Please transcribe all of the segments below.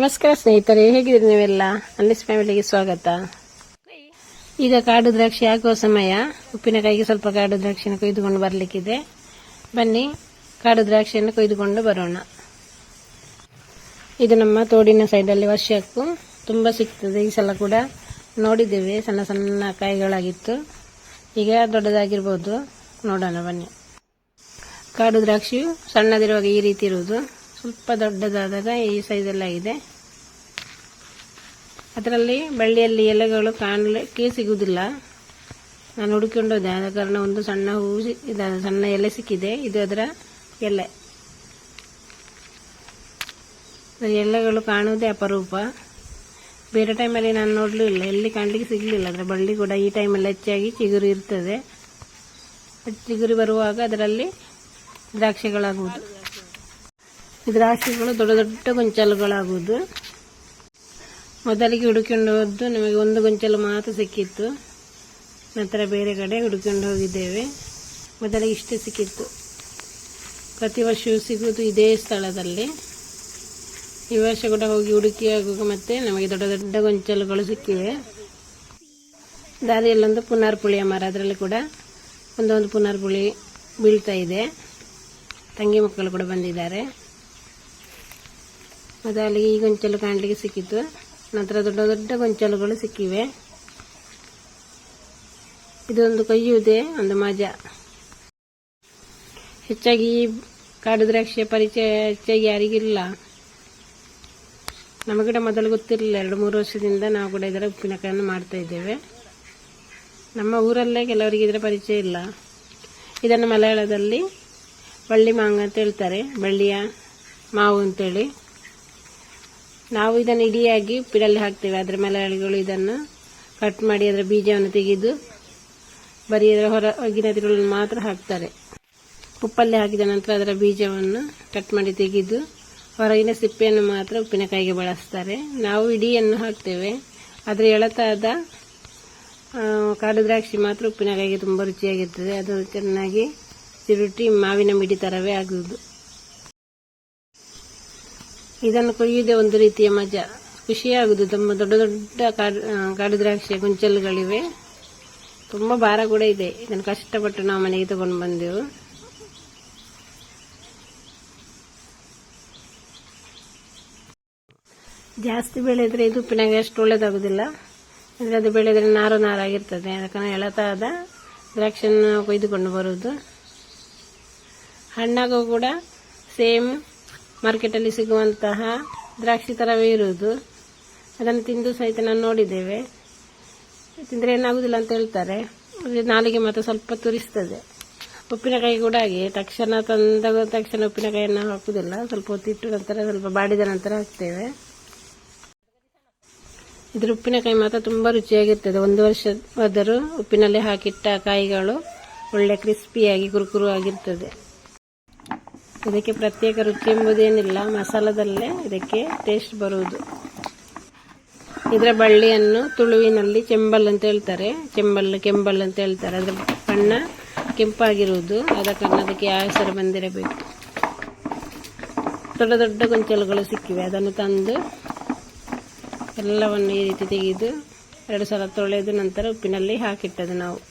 ನಮಸ್ಕಾರ ಸ್ನೇಹಿತರೆ, ಹೇಗಿದ್ದೀರಿ ನೀವೆಲ್ಲ? ಅನ್ನಿಸ್ ಫ್ಯಾಮಿಲಿಗೆ ಸ್ವಾಗತ. ಈಗ ಕಾಡು ದ್ರಾಕ್ಷಿ ಹಾಕುವ ಸಮಯ. ಉಪ್ಪಿನಕಾಯಿಗೆ ಸ್ವಲ್ಪ ಕಾಡು ದ್ರಾಕ್ಷಿಯನ್ನು ಕೊಯ್ದುಕೊಂಡು ಬರಲಿಕ್ಕಿದೆ. ಬನ್ನಿ, ಕಾಡು ದ್ರಾಕ್ಷಿಯನ್ನು ಕೊಯ್ದುಕೊಂಡು ಬರೋಣ. ಇದು ನಮ್ಮ ತೋಡಿನ ಸೈಡಲ್ಲಿ ವರ್ಷಕ್ಕೂ ತುಂಬ ಸಿಗ್ತದೆ. ಈ ಸಲ ಕೂಡ ನೋಡಿದ್ದೇವೆ. ಸಣ್ಣ ಸಣ್ಣ ಕಾಯಿಗಳಾಗಿತ್ತು. ಈಗ ದೊಡ್ಡದಾಗಿರ್ಬೋದು. ನೋಡೋಣ ಬನ್ನಿ. ಕಾಡು ದ್ರಾಕ್ಷಿಯು ಸಣ್ಣದಿರುವಾಗ ಈ ರೀತಿ ಇರುವುದು. ಸ್ವಲ್ಪ ದೊಡ್ಡದಾದಾಗ ಈ ಸೈಜೆಲ್ಲ ಇದೆ. ಅದರಲ್ಲಿ ಬಳ್ಳಿಯಲ್ಲಿ ಎಲೆಗಳು ಕಾಣಲಿಕ್ಕೆ ಸಿಗುವುದಿಲ್ಲ ನಾನು ಹುಡುಕೊಂಡೋದೆ ಆದ ಕಾರಣ ಒಂದು ಸಣ್ಣ ಸಿ- ಇದ, ಸಣ್ಣ ಎಲೆ ಸಿಕ್ಕಿದೆ. ಇದು ಅದರ ಎಲೆ. ಎಲೆಗಳು ಕಾಣುವುದೇ ಅಪರೂಪ. ಬೇರೆ ಟೈಮಲ್ಲಿ ನಾನು ನೋಡಲಿಲ್ಲ. ಎಲ್ಲಿ ಕಾಣಲಿಕ್ಕೆ ಸಿಗಲಿಲ್ಲ. ಅದರ ಬಳ್ಳಿ ಕೂಡ ಈ ಟೈಮಲ್ಲಿ ಹೆಚ್ಚಾಗಿ ಚಿಗುರು ಇರ್ತದೆ. ಚಿಗುರಿ ಬರುವಾಗ ಅದರಲ್ಲಿ ದ್ರಾಕ್ಷಿಗಳಾಗುವುದು ದ್ರಾಕ್ಷಿಗಳು ದೊಡ್ಡ ದೊಡ್ಡ ಗೊಂಚಲುಗಳಾಗುವುದು. ಮೊದಲಿಗೆ ಹುಡುಕೊಂಡು ಹೋದ್ದು ನಮಗೆ ಒಂದು ಗೊಂಚಲು ಮಾತ್ರ ಸಿಕ್ಕಿತ್ತು. ನಂತರ ಬೇರೆ ಕಡೆ ಹುಡುಕೊಂಡು ಹೋಗಿದ್ದೇವೆ. ಮೊದಲಿಗೆ ಇಷ್ಟೇ ಸಿಕ್ಕಿತ್ತು. ಪ್ರತಿ ವರ್ಷವೂ ಸಿಗುವುದು ಇದೇ ಸ್ಥಳದಲ್ಲಿ. ಈ ವರ್ಷ ಕೂಡ ಹೋಗಿ ಹುಡುಕಿ ಆಗುವಾಗ ಮತ್ತೆ ನಮಗೆ ದೊಡ್ಡ ದೊಡ್ಡ ಗೊಂಚಲುಗಳು ಸಿಕ್ಕಿವೆ. ದಾರಿಯಲ್ಲೊಂದು ಪುನರ್ಪುಳಿಯ ಮರ ಅದರಲ್ಲಿ ಕೂಡ ಒಂದೊಂದು ಪುನರ್ಪುಳಿ ಬೀಳ್ತಾ ಇದೆ. ತಂಗಿ ಮಕ್ಕಳು ಕೂಡ ಬಂದಿದ್ದಾರೆ. ಮತ್ತೆ ಅಲ್ಲಿಗೆ ಈ ಗೊಂಚಲು ಕಾಣಲಿಕ್ಕೆ ಸಿಕ್ಕಿತ್ತು. ನಂತರ ದೊಡ್ಡ ದೊಡ್ಡ ಗೊಂಚಲುಗಳು ಸಿಕ್ಕಿವೆ. ಇದೊಂದು ಕೈಯುದೆ, ಒಂದು ಮಜಾ. ಹೆಚ್ಚಾಗಿ ಈ ಕಾಡು ದ್ರಾಕ್ಷಿಯ ಪರಿಚಯ ಹೆಚ್ಚಾಗಿ ಯಾರಿಗಿಲ್ಲ. ನಮಗೆ ಕೂಡ ಮೊದಲು ಗೊತ್ತಿರಲಿಲ್ಲ. ಎರಡು ಮೂರು ವರ್ಷದಿಂದ ನಾವು ಕೂಡ ಇದರ ಉಪ್ಪಿನಕಾಯನ್ನು ಮಾಡ್ತಾ ಇದ್ದೇವೆ. ನಮ್ಮ ಊರಲ್ಲೇ ಕೆಲವರಿಗೆ ಇದರ ಪರಿಚಯ ಇಲ್ಲ. ಇದನ್ನು ಮಲಯಾಳದಲ್ಲಿ ಬಳ್ಳಿ ಮಾಂಗ ಅಂತ ಹೇಳ್ತಾರೆ. ಬಳ್ಳಿಯ ಮಾವು ಅಂತೇಳಿ. ನಾವು ಇದನ್ನು ಇಡಿಯಾಗಿ ಪಿಡಲ್ಲಿ ಹಾಕ್ತೇವೆ. ಅದರ ಮಲಯಾಳಿಗಳು ಇದನ್ನು ಕಟ್ ಮಾಡಿ ಅದರ ಬೀಜವನ್ನು ತೆಗೆದು ಬರೀ ಅದರ ಹೊರ ಗಿಡಗಳನ್ನು ಮಾತ್ರ ಹಾಕ್ತಾರೆ. ಉಪ್ಪಲ್ಲಿ ಹಾಕಿದ ನಂತರ ಅದರ ಬೀಜವನ್ನು ಕಟ್ ಮಾಡಿ ತೆಗೆದು ಹೊರಗಿನ ಸಿಪ್ಪೆಯನ್ನು ಮಾತ್ರ ಉಪ್ಪಿನಕಾಯಿಗೆ ಬಳಸ್ತಾರೆ. ನಾವು ಇಡಿಯನ್ನು ಹಾಕ್ತೇವೆ. ಅದರ ಎಳತಾದ ಕಾಡು ದ್ರಾಕ್ಷಿ ಮಾತ್ರ ಉಪ್ಪಿನಕಾಯಿಗೆ ತುಂಬ ರುಚಿಯಾಗಿರ್ತದೆ. ಅದು ಚೆನ್ನಾಗಿ ಚಿರುಟಿ ಮಾವಿನ ಮಿಡಿ ಥರವೇ ಆಗುವುದು. ಇದನ್ನು ಕೊಯ್ಯುವುದೇ ಒಂದು ರೀತಿಯ ಮಜಾ. ಖುಷಿಯಾಗುವುದು. ತುಂಬ ದೊಡ್ಡ ದೊಡ್ಡ ಕಾಡು ಕಾಡು ದ್ರಾಕ್ಷಿಯ ಗುಂಚಲುಗಳಿವೆ. ತುಂಬ ಭಾರ ಕೂಡ ಇದೆ. ಇದನ್ನು ಕಷ್ಟಪಟ್ಟು ನಾವು ಮನೆಗೆ ತಗೊಂಡು ಬಂದೆವು. ಜಾಸ್ತಿ ಬೆಳೆದ್ರೆ ಇದು ಉಪ್ಪಿನಾಗೆ ಅಷ್ಟು ಒಳ್ಳೇದಾಗುದಿಲ್ಲ. ಅಂದರೆ ಅದು ಬೆಳೆದ್ರೆ ನಾರು ನಾರಾಗಿರ್ತದೆ ಅದಕ್ಕೆ ಎಳತಾದ ದ್ರಾಕ್ಷಿಯನ್ನು ಕೊಯ್ದುಕೊಂಡು ಬರುವುದು. ಹಣ್ಣಾಗೂ ಕೂಡ ಸೇಮ್ ಮಾರ್ಕೆಟಲ್ಲಿ ಸಿಗುವಂತಹ ದ್ರಾಕ್ಷಿ ಥರವೇ ಇರುವುದು. ಅದನ್ನು ತಿಂದು ಸಹಿತ ನಾನು ನೋಡಿದ್ದೇವೆ. ತಿಂದರೆ ಏನಾಗುವುದಿಲ್ಲ ಅಂತ ಹೇಳ್ತಾರೆ. ನಾಲಿಗೆ ಮಾತ್ರ ಸ್ವಲ್ಪ ತುರಿಸ್ತದೆ. ಉಪ್ಪಿನಕಾಯಿ ಕೂಡ ಹಾಗೆ ತಕ್ಷಣ ತಂದ ತಕ್ಷಣ ಉಪ್ಪಿನಕಾಯಿಯನ್ನು ಹಾಕುವುದಿಲ್ಲ. ಸ್ವಲ್ಪ ಹೊತ್ತಿಟ್ಟು ನಂತರ ಸ್ವಲ್ಪ ಬಾಡಿದ ನಂತರ ಹಾಕ್ತೇವೆ. ಇದ್ರ ಉಪ್ಪಿನಕಾಯಿ ಮಾತ್ರ ತುಂಬ ರುಚಿಯಾಗಿರ್ತದೆ. ಒಂದು ವರ್ಷವಾದರೂ ಉಪ್ಪಿನಲ್ಲಿ ಹಾಕಿಟ್ಟ ಕಾಯಿಗಳು ಒಳ್ಳೆ ಕ್ರಿಸ್ಪಿಯಾಗಿ, ಕುರುಕುರು ಆಗಿರ್ತದೆ. ಇದಕ್ಕೆ ಪ್ರತ್ಯೇಕ ರುಚಿ ಎಂಬುದೇನಿಲ್ಲ. ಮಸಾಲದಲ್ಲೇ ಇದಕ್ಕೆ ಟೇಸ್ಟ್ ಬರುವುದು. ಇದರ ಬಳ್ಳಿಯನ್ನು ತುಳುವಿನಲ್ಲಿ ಚೆಂಬಲ್ ಅಂತ ಹೇಳ್ತಾರೆ. ಚೆಂಬಲ್, ಕೆಂಬಲ್ ಅಂತ ಹೇಳ್ತಾರೆ. ಅದರ ಬಣ್ಣ ಕೆಂಪಾಗಿರುವುದು. ಆದ ಕಾರಣ ಅದಕ್ಕೆ ಯಾವ ಹೆಸರು ಬಂದಿರಬೇಕು? ದೊಡ್ಡ ದೊಡ್ಡ ಗೊಂಚಲುಗಳು ಸಿಕ್ಕಿವೆ. ಅದನ್ನು ತಂದು ಎಲ್ಲವನ್ನು ಈ ರೀತಿ ತೆಗೆದು ಎರಡು ಸಲ ತೊಳೆದು ನಂತರ ಉಪ್ಪಿನಲ್ಲಿ ಹಾಕಿಟ್ಟದು ನಾವು.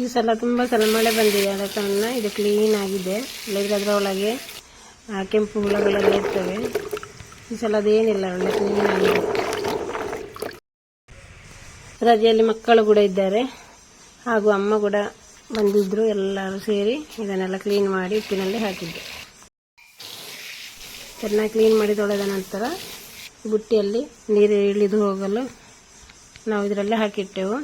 ಈ ಸಲ ತುಂಬ ಸಲ ಮಳೆ ಬಂದಿದೆ ಆದ ಕಾರಣ ಇದು ಕ್ಲೀನ್ ಆಗಿದೆ. ಇಲ್ಲದ್ರೆ ಅದರ ಒಳಗೆ ಕೆಂಪು ಹುಳಗಳೆಲ್ಲ ಇರ್ತವೆ ಈ ಸಲ ಅದೇನಿಲ್ಲ ಒಳ್ಳೆ ಕ್ಲೀನ್ ಆಗಿದೆ. ರಜೆಯಲ್ಲಿ ಮಕ್ಕಳು ಕೂಡ ಇದ್ದಾರೆ. ಹಾಗೂ ಅಮ್ಮ ಕೂಡ ಬಂದಿದ್ರು, ಎಲ್ಲರೂ ಸೇರಿ ಇದನ್ನೆಲ್ಲ ಕ್ಲೀನ್ ಮಾಡಿ ಉಪ್ಪಿನಲ್ಲಿ ಹಾಕಿದ್ದೆ. ಚೆನ್ನಾಗಿ ಕ್ಲೀನ್ ಮಾಡಿ ತೊಳೆದ ನಂತರ ಬುಟ್ಟಿಯಲ್ಲಿ ನೀರು ಇಳಿದು ಹೋಗಲು ನಾವು ಇದರಲ್ಲೇ ಹಾಕಿಟ್ಟೆವು.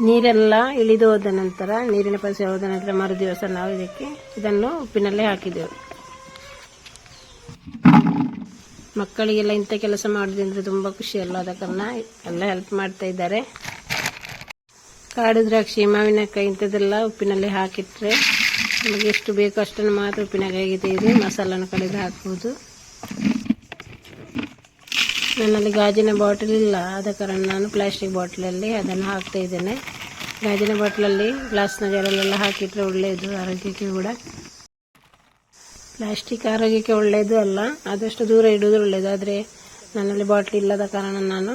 ನೀರೆಲ್ಲ ಇಳಿದು ಹೋದ ನಂತರ, ನೀರಿನ ಪರಿಸರ ಹೋದ ನಂತರ ಮರು ದಿವಸ ನಾವು ಇದಕ್ಕೆ ಇದನ್ನು ಉಪ್ಪಿನಲ್ಲೇ ಹಾಕಿದೆವು. ಮಕ್ಕಳಿಗೆಲ್ಲ ಇಂಥ ಕೆಲಸ ಮಾಡೋದ್ರಿಂದ ತುಂಬ ಖುಷಿ ಅಲ್ಲ ಕಾರಣ, ಎಲ್ಲ ಹೆಲ್ಪ್ ಮಾಡ್ತಾ ಇದ್ದಾರೆ. ಕಾಡು ದ್ರಾಕ್ಷಿ, ಮಾವಿನಕಾಯಿ ಇಂಥದ್ದೆಲ್ಲ ಉಪ್ಪಿನಲ್ಲಿ ಹಾಕಿಟ್ರೆ ನಮಗೆ ಎಷ್ಟು ಬೇಕೋ ಅಷ್ಟನ್ನು ಮಾತ್ರ ಉಪ್ಪಿನಕಾಯಿಗೆ ತೆಗೆದು ಮಸಾಲನ ಕಡೆದು ಹಾಕುವುದು ನನ್ನಲ್ಲಿ ಗಾಜಿನ ಬಾಟಲ್ ಇಲ್ಲ. ಆದ ಕಾರಣ ನಾನು ಪ್ಲಾಸ್ಟಿಕ್ ಬಾಟ್ಲಲ್ಲಿ ಅದನ್ನು ಹಾಕ್ತಾ ಇದ್ದೇನೆ. ಗಾಜಿನ ಬಾಟ್ಲಲ್ಲಿ ಗ್ಲಾಸ್ನ ಜರಲೆಲ್ಲ ಹಾಕಿದರೆ ಒಳ್ಳೆಯದು, ಆರೋಗ್ಯಕ್ಕೆ ಕೂಡ. ಪ್ಲಾಸ್ಟಿಕ್ ಆರೋಗ್ಯಕ್ಕೆ ಒಳ್ಳೆಯದು ಅಲ್ಲ, ಆದಷ್ಟು ದೂರ ಇಡುವುದು ಒಳ್ಳೆಯದು. ಆದರೆ ನನ್ನಲ್ಲಿ ಬಾಟ್ಲಿ ಇಲ್ಲದ ಕಾರಣ ನಾನು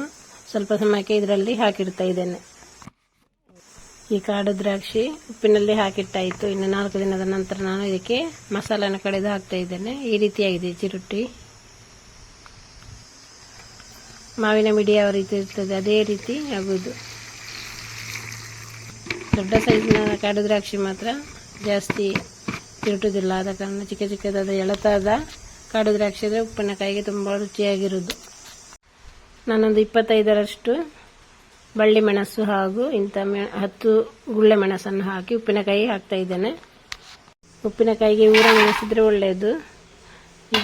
ಸ್ವಲ್ಪ ಸಮಯಕ್ಕೆ ಇದರಲ್ಲಿ ಹಾಕಿಡ್ತಾ ಇದ್ದೇನೆ. ಈ ಕಾಡು ದ್ರಾಕ್ಷಿ ಉಪ್ಪಿನಲ್ಲಿ ಹಾಕಿಟ್ಟಾಯಿತು. ಇನ್ನು ನಾಲ್ಕು ದಿನದ ನಂತರ ನಾನು ಇದಕ್ಕೆ ಮಸಾಲೆನ ಕಡೆದು ಹಾಕ್ತಾ ಇದ್ದೇನೆ. ಈ ರೀತಿಯಾಗಿದೆ ಚಿರುಟ್ಟಿ. ಮಾವಿನ ಮಿಡಿ ಯಾವ ರೀತಿ ಇರ್ತದೆ, ಅದೇ ರೀತಿ ಆಗುವುದು ದೊಡ್ಡ ಸೈಜ್ನ ಕಾಡು ದ್ರಾಕ್ಷಿ ಮಾತ್ರ ಜಾಸ್ತಿ ತಿರುಟುವುದಿಲ್ಲ ಆದ ಕಾರಣ ಚಿಕ್ಕ ಚಿಕ್ಕದಾದ ಎಳತಾದ ಕಾಡು ದ್ರಾಕ್ಷಿ ಅಂದರೆ ಉಪ್ಪಿನಕಾಯಿಗೆ ತುಂಬ ರುಚಿಯಾಗಿರುವುದು ನಾನೊಂದು ಇಪ್ಪತ್ತೈದರಷ್ಟು ಬಳ್ಳಿ ಮೆಣಸು ಹಾಗೂ ಇಂಥ ಮೆ ಹತ್ತು ಗುಳ್ಳೆ ಮೆಣಸನ್ನು ಹಾಕಿ ಉಪ್ಪಿನಕಾಯಿ ಹಾಕ್ತಾ ಇದ್ದೇನೆ. ಉಪ್ಪಿನಕಾಯಿಗೆ ಊರ ಮೆಣಸಿದ್ರೆ ಒಳ್ಳೆಯದು.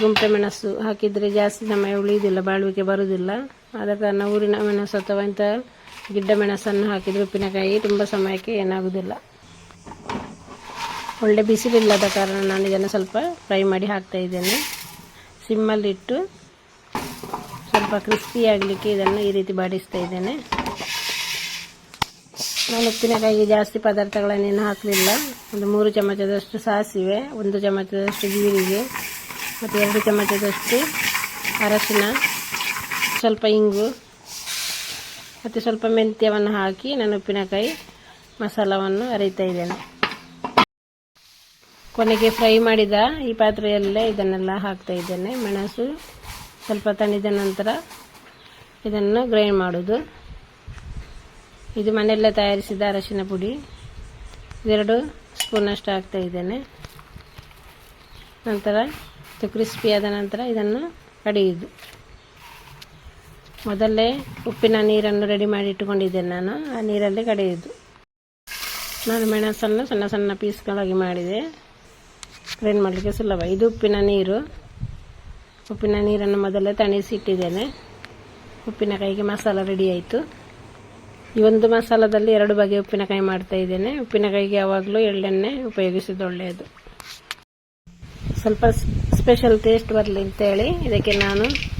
ಗುಂಪೆ ಮೆಣಸು ಹಾಕಿದರೆ ಜಾಸ್ತಿ ಸಮಯ ಉಳಿಯುವುದಿಲ್ಲ ಬಾಳುವಿಕೆ ಬರುವುದಿಲ್ಲ ಆದ ಕಾರಣ ಊರಿನ ಮೆಣಸು ಅಥವಾ ಇಂಥ ಗಿಡ್ಡ ಮೆಣಸನ್ನು ಹಾಕಿದರೆ ಉಪ್ಪಿನಕಾಯಿ ತುಂಬ ಸಮಯಕ್ಕೆ ಏನಾಗುವುದಿಲ್ಲ. ಒಳ್ಳೆ ಬಿಸಿಲಿಲ್ಲದ ಕಾರಣ ನಾನು ಇದನ್ನು ಸ್ವಲ್ಪ ಫ್ರೈ ಮಾಡಿ ಹಾಕ್ತಾ ಇದ್ದೇನೆ. ಸಿಮ್ಮಲ್ಲಿಟ್ಟು ಸ್ವಲ್ಪ ಕ್ರಿಸ್ಪಿ ಆಗಲಿಕ್ಕೆ ಇದನ್ನು ಈ ರೀತಿ ಬಾಡಿಸ್ತಾ ಇದ್ದೇನೆ. ನಾನು ಉಪ್ಪಿನಕಾಯಿಗೆ ಜಾಸ್ತಿ ಪದಾರ್ಥಗಳನ್ನೇನು ಹಾಕಲಿಲ್ಲ. ಒಂದು ಮೂರು ಚಮಚದಷ್ಟು ಸಾಸಿವೆ, ಒಂದು ಚಮಚದಷ್ಟು ಜೀರಿಗೆ, ಮತ್ತು ಎರಡು ಚಮಚದಷ್ಟು ಅರಶಿನ ಸ್ವಲ್ಪ ಇಂಗು ಮತ್ತು ಸ್ವಲ್ಪ ಮೆಂತ್ಯವನ್ನು ಹಾಕಿ ನಾನು ಉಪ್ಪಿನಕಾಯಿ ಮಸಾಲವನ್ನು ಅರಿತಾ ಇದ್ದೇನೆ. ಕೊನೆಗೆ ಫ್ರೈ ಮಾಡಿದ ಈ ಪಾತ್ರೆಯಲ್ಲೇ ಇದನ್ನೆಲ್ಲ ಹಾಕ್ತಾ ಇದ್ದೇನೆ. ಮೆಣಸು ಸ್ವಲ್ಪ ತಣಿದ ನಂತರ ಇದನ್ನು ಗ್ರೈಂಡ್ ಮಾಡೋದು ಇದು ಮನೆಯಲ್ಲೇ ತಯಾರಿಸಿದ ಅರಶಿನ ಪುಡಿ. ಇದೆರಡು ಸ್ಪೂನಷ್ಟು ಹಾಕ್ತಾ ಇದ್ದೇನೆ. ನಂತರ ಇದು ಕ್ರಿಸ್ಪಿ ಆದ ನಂತರ ಇದನ್ನು ಕಡಿಯುವುದು. ಮೊದಲೇ ಉಪ್ಪಿನ ನೀರನ್ನು ರೆಡಿ ಮಾಡಿ ಇಟ್ಟುಕೊಂಡಿದ್ದೇನೆ ನಾನು. ಆ ನೀರಲ್ಲಿ ಕಡೆಯೋದು. ನಾನು ಮೆಣಸನ್ನು ಸಣ್ಣ ಸಣ್ಣ ಪೀಸ್ಗಳಾಗಿ ಮಾಡಿದೆ. ಗ್ರೈಂಡ್ ಮಾಡಲಿಕ್ಕೆ ಸುಲಭ. ಇದು ಉಪ್ಪಿನ ನೀರು. ಉಪ್ಪಿನ ನೀರನ್ನು ಮೊದಲೇ ತಣಿಸಿ ಇಟ್ಟಿದ್ದೇನೆ ಉಪ್ಪಿನಕಾಯಿಗೆ ಮಸಾಲ ರೆಡಿ ಆಯಿತು. ಈ ಒಂದು ಮಸಾಲದಲ್ಲಿ ಎರಡು ಬಗೆ ಉಪ್ಪಿನಕಾಯಿ ಮಾಡ್ತಾ ಇದ್ದೇನೆ. ಉಪ್ಪಿನಕಾಯಿಗೆ ಯಾವಾಗಲೂ ಎಳ್ಳೆಣ್ಣೆ ಉಪಯೋಗಿಸೋದು ಒಳ್ಳೆಯದು. ಸ್ವಲ್ಪ ಸ್ಪೆಷಲ್ ಟೇಸ್ಟ್ ಬರಲಿ ಅಂತೇಳಿ ಇದಕ್ಕೆ ನಾನು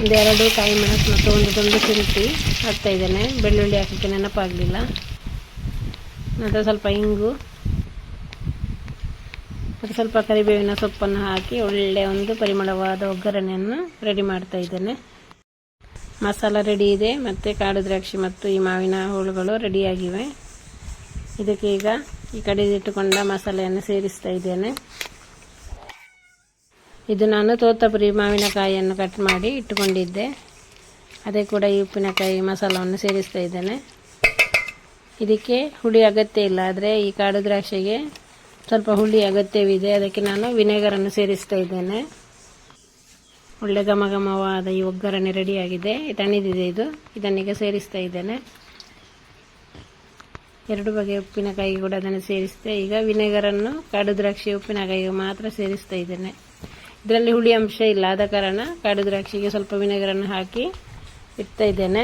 ಒಂದು ಎರಡು ಕಾಯಿ ಮೆಣಸು ಮತ್ತು ಒಂದು ತುಂಡು ಶುಂಠಿ ಹಾಕ್ತಾ ಇದ್ದೇನೆ. ಬೆಳ್ಳುಳ್ಳಿ ಹಾಕಲಿಕ್ಕೆ ನೆನಪಾಗಲಿಲ್ಲ. ನಂತರ ಸ್ವಲ್ಪ ಇಂಗು ಮತ್ತು ಸ್ವಲ್ಪ ಕರಿಬೇವಿನ ಸೊಪ್ಪನ್ನು ಹಾಕಿ ಒಳ್ಳೆಯ ಒಂದು ಪರಿಮಳವಾದ ಒಗ್ಗರಣೆಯನ್ನು ರೆಡಿ ಮಾಡ್ತಾ ಇದ್ದೇನೆ. ಮಸಾಲ ರೆಡಿ ಇದೆ ಮತ್ತು ಕಾಡು ದ್ರಾಕ್ಷಿ ಮತ್ತು ಈ ಮಾವಿನ ಹೋಳುಗಳು ರೆಡಿಯಾಗಿವೆ ಇದಕ್ಕೆ ಈಗ ಈ ಇಟ್ಟುಕೊಂಡ ಮಸಾಲೆಯನ್ನು ಸೇರಿಸ್ತಾ ಇದ್ದೇನೆ. ಇದು ನಾನು ತೋತಪುರಿ ಮಾವಿನಕಾಯಿಯನ್ನು ಕಟ್ ಮಾಡಿ ಇಟ್ಟುಕೊಂಡಿದ್ದೆ. ಅದೇ ಕೂಡ ಈ ಉಪ್ಪಿನಕಾಯಿ ಮಸಾಲವನ್ನು ಸೇರಿಸ್ತಾ ಇದ್ದೇನೆ. ಇದಕ್ಕೆ ಹುಳಿ ಅಗತ್ಯ ಇಲ್ಲ, ಆದರೆ ಈ ಕಾಡು ದ್ರಾಕ್ಷಿಗೆ ಸ್ವಲ್ಪ ಹುಳಿ ಅಗತ್ಯವಿದೆ. ಅದಕ್ಕೆ ನಾನು ವಿನೆಗರನ್ನು ಸೇರಿಸ್ತಾ ಇದ್ದೇನೆ. ಒಳ್ಳೆ ಘಮ ಘಮವಾದ ಈ ಒಗ್ಗರಣೆ ರೆಡಿಯಾಗಿದೆ. ತಣಿದಿದೆ ಇದು. ಇದನ್ನೀಗ ಸೇರಿಸ್ತಾ ಇದ್ದೇನೆ. ಎರಡು ಬಗೆಯ ಉಪ್ಪಿನಕಾಯಿ ಕೂಡ ಅದನ್ನು ಸೇರಿಸಿದೆ. ಈಗ ವಿನೆಗರನ್ನು ಕಾಡು ದ್ರಾಕ್ಷಿ ಉಪ್ಪಿನಕಾಯಿಗೆ ಮಾತ್ರ ಸೇರಿಸ್ತಾ ಇದ್ದೇನೆ. ಇದರಲ್ಲಿ ಹುಳಿ ಅಂಶ ಇಲ್ಲ ಆದ ಕಾರಣ ಕಾಡು ದ್ರಾಕ್ಷಿಗೆ ಸ್ವಲ್ಪ ವಿನೆಗರನ್ನು ಹಾಕಿ ಇಡ್ತಾ ಇದ್ದೇನೆ.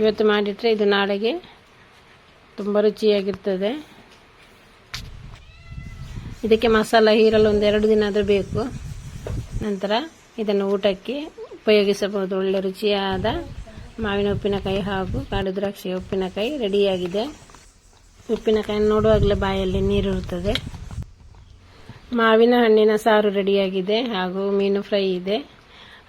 ಇವತ್ತು ಮಾಡಿಟ್ರೆ ಇದು ನಾಳೆಗೆ ತುಂಬ ರುಚಿಯಾಗಿರ್ತದೆ. ಇದಕ್ಕೆ ಮಸಾಲ ಹೀರಲು ಒಂದು ಎರಡು ದಿನ ಆದರೂ ಬೇಕು. ನಂತರ ಇದನ್ನು ಊಟಕ್ಕೆ ಉಪಯೋಗಿಸಬಹುದು. ಒಳ್ಳೆ ರುಚಿಯಾದ ಮಾವಿನ ಉಪ್ಪಿನಕಾಯಿ ಹಾಗೂ ಕಾಡು ದ್ರಾಕ್ಷಿಯ ಉಪ್ಪಿನಕಾಯಿ ರೆಡಿಯಾಗಿದೆ. ಉಪ್ಪಿನಕಾಯಿ ನೋಡುವಾಗಲೇ ಬಾಯಲ್ಲಿ ನೀರಿರುತ್ತದೆ. ಮಾವಿನ ಹಣ್ಣಿನ ಸಾರು ರೆಡಿಯಾಗಿದೆ ಹಾಗೂ ಮೀನು ಫ್ರೈ ಇದೆ.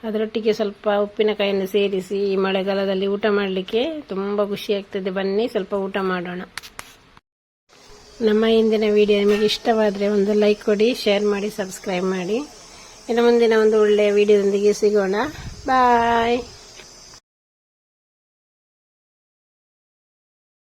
ಅದರೊಟ್ಟಿಗೆ ಸ್ವಲ್ಪ ಉಪ್ಪಿನಕಾಯಿಯನ್ನು ಸೇರಿಸಿ ಈ ಮಳೆಗಾಲದಲ್ಲಿ ಊಟ ಮಾಡಲಿಕ್ಕೆ ತುಂಬ ಖುಷಿಯಾಗ್ತದೆ ಬನ್ನಿ, ಸ್ವಲ್ಪ ಊಟ ಮಾಡೋಣ. ನಮ್ಮ ಇಂದಿನ ವಿಡಿಯೋ ನಿಮಗೆ ಇಷ್ಟವಾದರೆ ಒಂದು ಲೈಕ್ ಕೊಡಿ, ಶೇರ್ ಮಾಡಿ, ಸಬ್ಸ್ಕ್ರೈಬ್ ಮಾಡಿ. ಇನ್ನು ಮುಂದಿನ ಒಂದು ಒಳ್ಳೆಯ ವಿಡಿಯೋದೊಂದಿಗೆ ಸಿಗೋಣ. ಬಾಯ್!